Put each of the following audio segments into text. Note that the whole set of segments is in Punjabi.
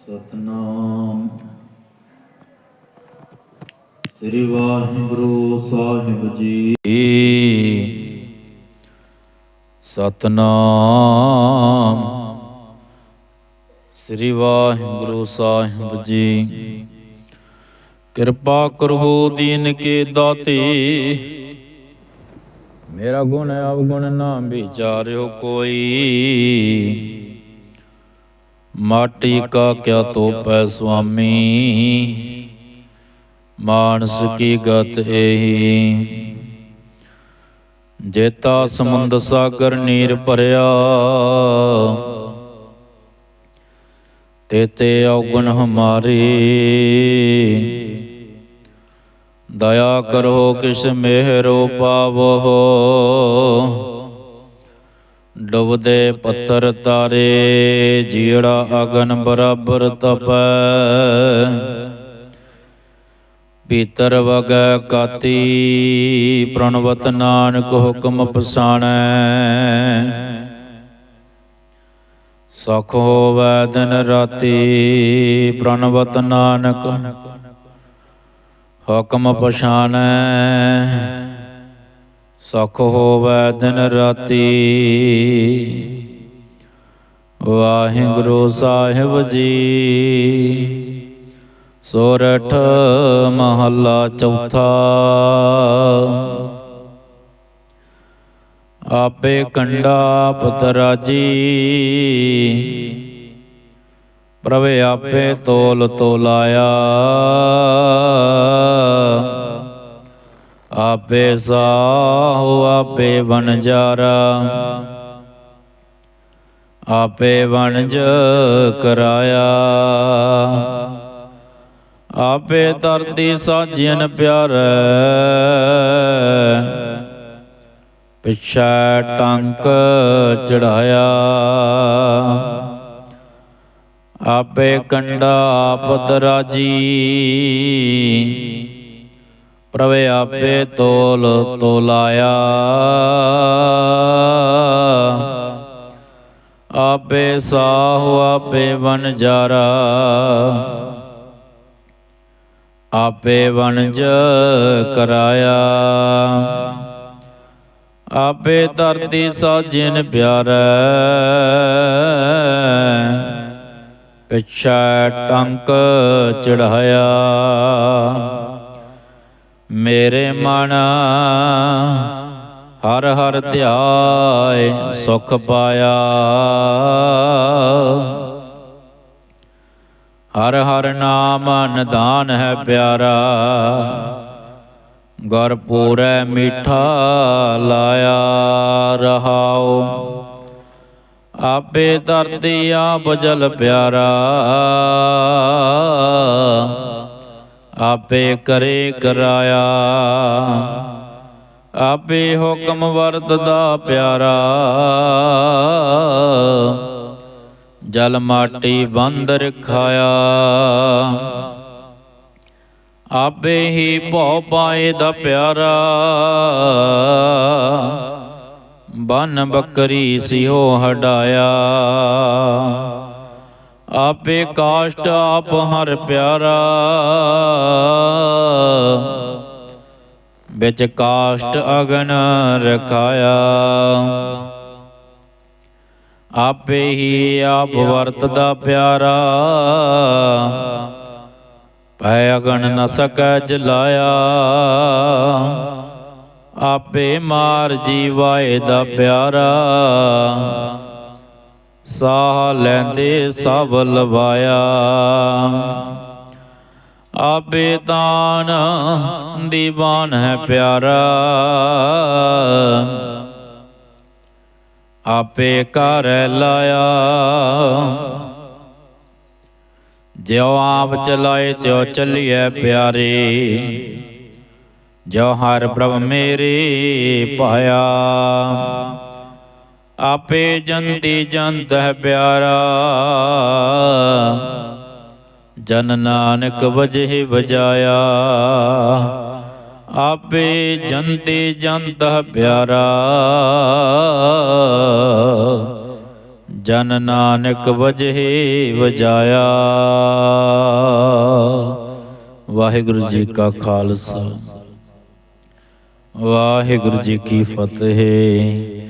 ਸਤਨਾਮ। ਸ੍ਰੀ ਵਾਹਿਗੁਰੂ ਸਾਹਿਬ ਜੀ। ਸਤਨਾਮ। ਸ੍ਰੀ ਵਾਹਿਗੁਰੂ ਸਾਹਿਬ ਜੀ। ਕਿਰਪਾ ਕਰੋ ਦੀਨ ਕੇ ਦਾਤੇ। ਮੇਰਾ ਗੁਣ ਅਵਗੁਣ ਨਾ ਵਿਚਾਰਿਓ ਕੋਈ। ਮਾਟੀ ਕਾ ਕਿਆ ਤੋਪੈ ਸੁਆਮੀ? ਮਾਨਸ ਕੀ ਗਤ ਏਹੀ? ਜੇਤਾ ਸਮੁੰਦ ਸਾਗਰ ਨੀਰ ਭਰਿਆ। ਤੇਤੇ ਔਗਣ ਹਮਾਰੇ। ਦਇਆ ਕਰੋ ਕਿਸ ਮਿਹਰੋ ਪਾਵੋ। ਡੁੱਬਦੇ ਪੱਥਰ ਤਾਰੇ ਜੀੜਾ ਅਗਨ ਬਰਾਬਰ ਤਪੈ। ਪੀਤਰ ਵਗੈ ਕਾਤੀ, ਪ੍ਰਣਵਤ ਨਾਨਕ ਹੁਕਮ ਪਸਾਣੈ। ਸਖ ਹੋਵੈ ਦਿਨ ਰਾਤੀ, ਪ੍ਰਣਵਤ ਨਾਨਕ ਹੁਕਮ ਪਛਾਣੈ। ਸੁਖ ਹੋਵੈ ਦਿਨ ਰਾਤੀ। ਵਾਹਿਗੁਰੂ ਸਾਹਿਬ ਜੀ, ਸੋਰਠ ਮਹੱਲਾ ਚੌਥਾ। ਆਪੇ ਕੰਡਾ ਪਤਰਾਜੀ ਪ੍ਰਭ ਆਪੇ ਤੋਲ ਤੋਲਾਇਆ। ਆਪੇ ਸਾਹੁ, ਆਪੇ ਵਣਜਾਰਾ ਆਪੇ ਵਣਜ ਕਰਾਇਆ। ਆਪੇ ਧਰਤੀ ਸਾਜਨ ਪਿਆਰੈ। ਪਿਛੈ ਟੰਕ ਚੜਾਇਆ। ਆਪੇ ਕੰਡਾ ਆਪ ਦਰਾਜੀ ਪ੍ਰਭ ਆਪੇ ਤੋਲ ਤੋਲਾਇਆ। ਆਪੇ ਸਾਹੁ, ਆਪੇ ਵਨਜਾਰਾ ਆਪੇ ਵਣਜ ਕਰਾਇਆ। ਆਪੇ ਧਰਤੀ ਸਾਜਿਨ ਪਿਆਰੈ। ਪਿਛੈ ਟੰਕ ਚੜਾਇਆ ਮੇਰੇ ਮਨ ਹਰ ਹਰ ਧਿਆਏ ਸੁਖ ਪਾਇਆ। ਹਰ ਹਰ ਨਾਮ ਨਿਦਾਨ ਹੈ ਪਿਆਰਾ, ਗੁਰ ਪੂਰੈ ਮਿੱਠਾ ਲਾਇਆ ਰਹਾਓ ਆਪੇ ਧਰਤੀ ਆਪ ਜਲ ਪਿਆਰਾ ਆਪੇ ਕਰੇ ਕਰਾਇਆ। ਆਪੇ ਹੁਕਮ ਵਰਤਦਾ ਪਿਆਰਾ। ਜਲ ਮਾਟੀ ਬੰਦ ਰਖਾਇਆ। ਆਪੇ ਹੀ ਭਉ ਪਾਏ ਦਾ ਪਿਆਰਾ। ਬਨ ਬੱਕਰੀ ਸਿਓ ਹਡਾਇਆ ਆਪੇ ਕਾਸ਼ਟ ਆਪ ਹਰ ਪਿਆਰਾ। ਵਿੱਚ ਕਾਸ਼ਟ ਅਗਨ ਰਖਾਇਆ। ਆਪੇ ਹੀ ਆਪ ਵਰਤਦਾ ਪਿਆਰਾ। ਭੈ ਅਗਨ ਨ ਸਕੈ ਜਲਾਇਆ। ਆਪੇ ਮਾਰ ਜੀਵਾਏ ਦਾ ਪਿਆਰਾ। ਸਾਹ ਲੈਂਦੇ ਸਭ ਲਵਾਇਆ। ਆਪੇ ਤਾਨ ਦੀਵਾਨ ਹੈ ਪਿਆਰਾ। ਆਪੇ ਕਰ ਲਾਇਆ। ਜਿਉ ਆਪ ਚਲਾਏ, ਤਿਉ ਚੱਲੀਐ ਪਿਆਰੇ। ਜੋ ਹਰ ਪ੍ਰਭ ਮੇਰੇ ਪਾਇਆ। ਆਪੇ ਜੰਤੀ ਜੰਤ ਹੈ ਪਿਆਰਾ। ਜਨ ਨਾਨਕ ਵਜਹਿ ਵਜਾਇਆ। ਆਪੇ ਜੰਤੇ ਜੰਤ ਪਿਆਰਾ। ਜਨ ਨਾਨਕ ਵਜਹਿ ਵਜਾਇਆ। ਵਾਹਿਗੁਰੂ ਜੀ ਕਾ ਖਾਲਸਾ। ਵਾਹਿਗੁਰੂ ਜੀ ਕੀ ਫਤਿਹ।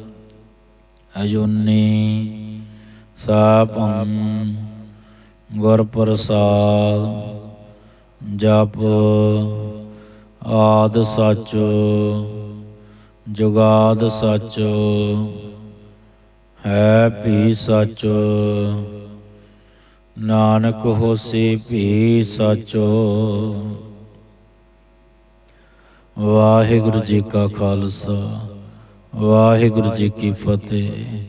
ਅਜੂਨੀ ਸਾਪੰ ਗੁਰ ਪ੍ਰਸਾਦ ਜਪ ਆਦ ਸੱਚ, ਜੁਗਾਦ ਸੱਚ, ਹੈ ਭੀ ਸੱਚ, ਨਾਨਕ ਹੋਸੀ ਭੀ ਸੱਚੋ। ਵਾਹਿਗੁਰੂ ਜੀ ਕਾ ਖਾਲਸਾ। ਵਾਹਿਗੁਰੂ ਜੀ ਕੀ ਫਤਿਹ।